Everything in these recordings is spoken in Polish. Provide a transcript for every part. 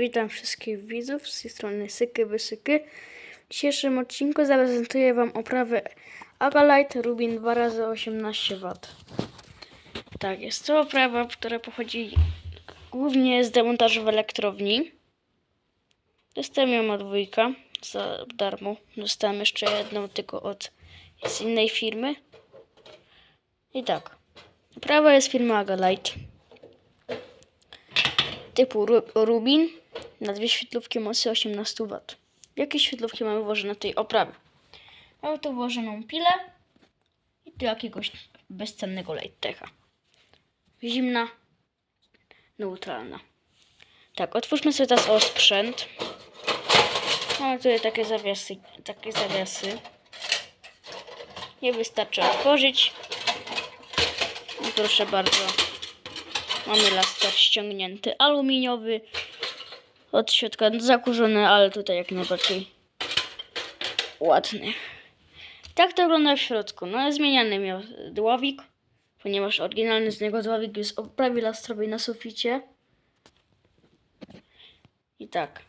Witam wszystkich widzów z tej strony Syky Wysyky. W dzisiejszym odcinku zaprezentuję Wam oprawę Agalite Rubin 2x18W. Tak, jest to oprawa, która pochodzi głównie z demontażu w elektrowni. Dostałem ją od wujka za darmo. Dostałem jeszcze jedną tylko od z innej firmy. I tak, oprawa jest firmy Agalite typu Ru- Rubin na dwie świetlówki mocy 18 W. Jakie świetlówki mamy włożone tej oprawie? Mamy tu włożoną pilę i tu jakiegoś bezcennego Lightecha. Zimna, neutralna. Tak, otwórzmy sobie teraz o sprzęt. Mamy tutaj takie zawiasy, takie zawiasy. Nie wystarczy otworzyć. I proszę bardzo. Mamy laster ściągnięty aluminiowy. Od środka zakurzony, ale tutaj jak najbardziej ładny. Tak to wygląda w środku. No zmieniany miał dławik, ponieważ oryginalny z niego dławik jest o prawie lastrowej na suficie. I tak.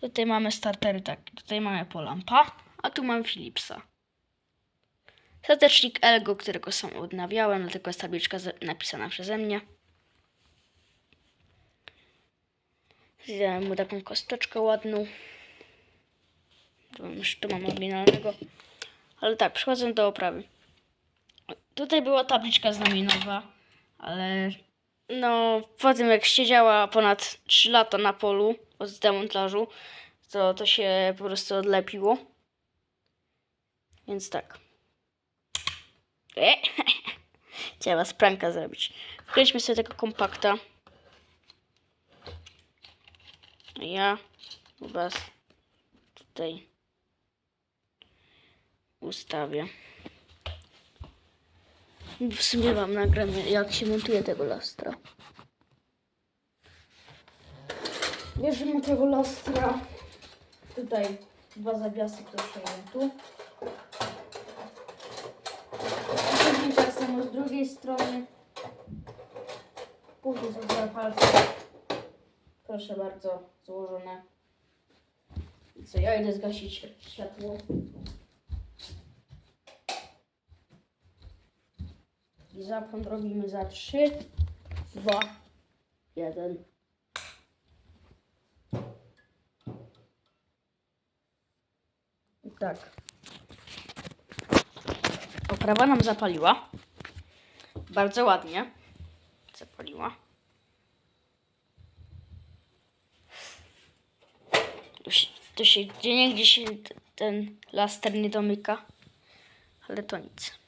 Tutaj mamy startery, tak. Tutaj mamy Polampa, a tu mamy Philipsa. Statecznik Elgo, którego sam odnawiałem, dlatego jest tabliczka napisana przeze mnie. Zdałem mu taką kosteczkę ładną. Jeszcze tu mam oryginalnego. Ale tak, przechodzę do oprawy. Tutaj była tabliczka znamionowa, ale no po tym jak siedziała ponad 3 lata na polu od demontażu, to to się po prostu odlepiło. Więc tak. E, Chciała spranka zrobić. Wkręćmy sobie tego kompakta. Ja was tutaj ustawię. W sumie wam nagramy, jak się montuje tego lastra. Bierzemy tego lastra. Tutaj dwa zawiasy, które stoją tu. Później tak samo z drugiej strony. Później są dwa palce. Proszę bardzo, złożone. I co, ja idę zgasić światło. I zapłon robimy za 3, 2, 1. I tak. Oprawa nam zapaliła. Bardzo ładnie. Zapaliła. Tu się, tu się gdzie nie gdzie się ten laster nie domyka. Ale to nic.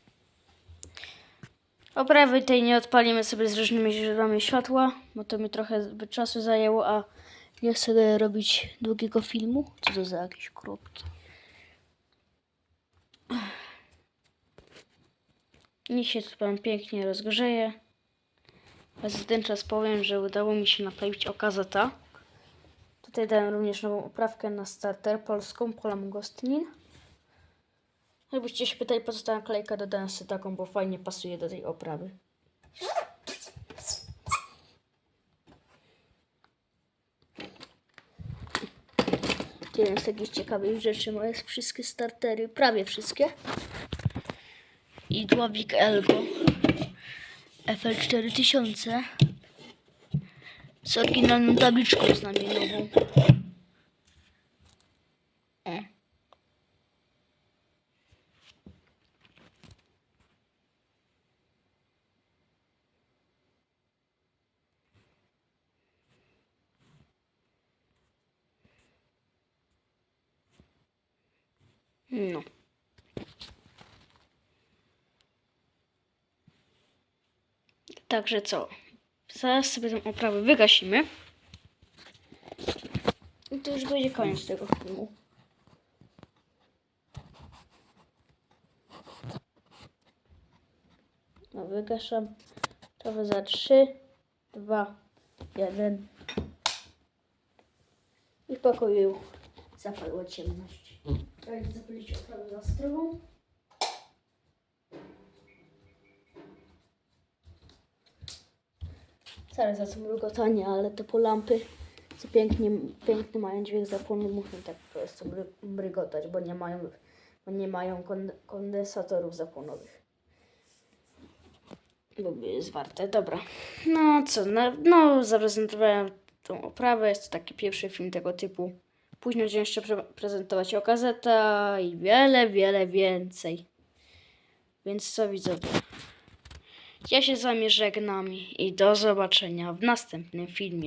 Oprawy tej nie odpalimy sobie z różnymi źródłami światła, bo to mi trochę zbyt czasu zajęło, a nie chcę robić długiego filmu. Co to za jakieś kropki? Niech się tu pan pięknie rozgrzeje. A za ten czas powiem, że udało mi się naprawić okazeta. Tutaj dałem również nową oprawkę na starter polską Polam Gostnin. Jakbyście się pytali po co ta dodałem sobie taką, bo fajnie pasuje do tej oprawy. To jeden z takich ciekawych rzeczy, moje wszystkie startery, prawie wszystkie. I dławik Elgo FL4000 z oryginalną tabliczką znamienową. O. No. Także co? Zaraz sobie tę oprawę wygasimy. I to już będzie koniec tego filmu. No wygaszam. To za 3, 2, 1. I w pokoju zapadła ciemność. Teraz zapalić oprawę zastrową. Zaraz za mrugotanie, ale te po lampy co pięknie, piękny mają dźwięk zapłonu, muszą tak po prostu brygotać, bo nie mają, bo nie mają kon, kondensatorów zapłonowych. Byłby jest warte, dobra. No co, no, no zaprezentowałem tą oprawę, jest to taki pierwszy film tego typu. Później będziemy jeszcze pre- prezentować okazeta i wiele, wiele więcej. Więc co widzowie? Ja się z wami żegnam i do zobaczenia w następnym filmie.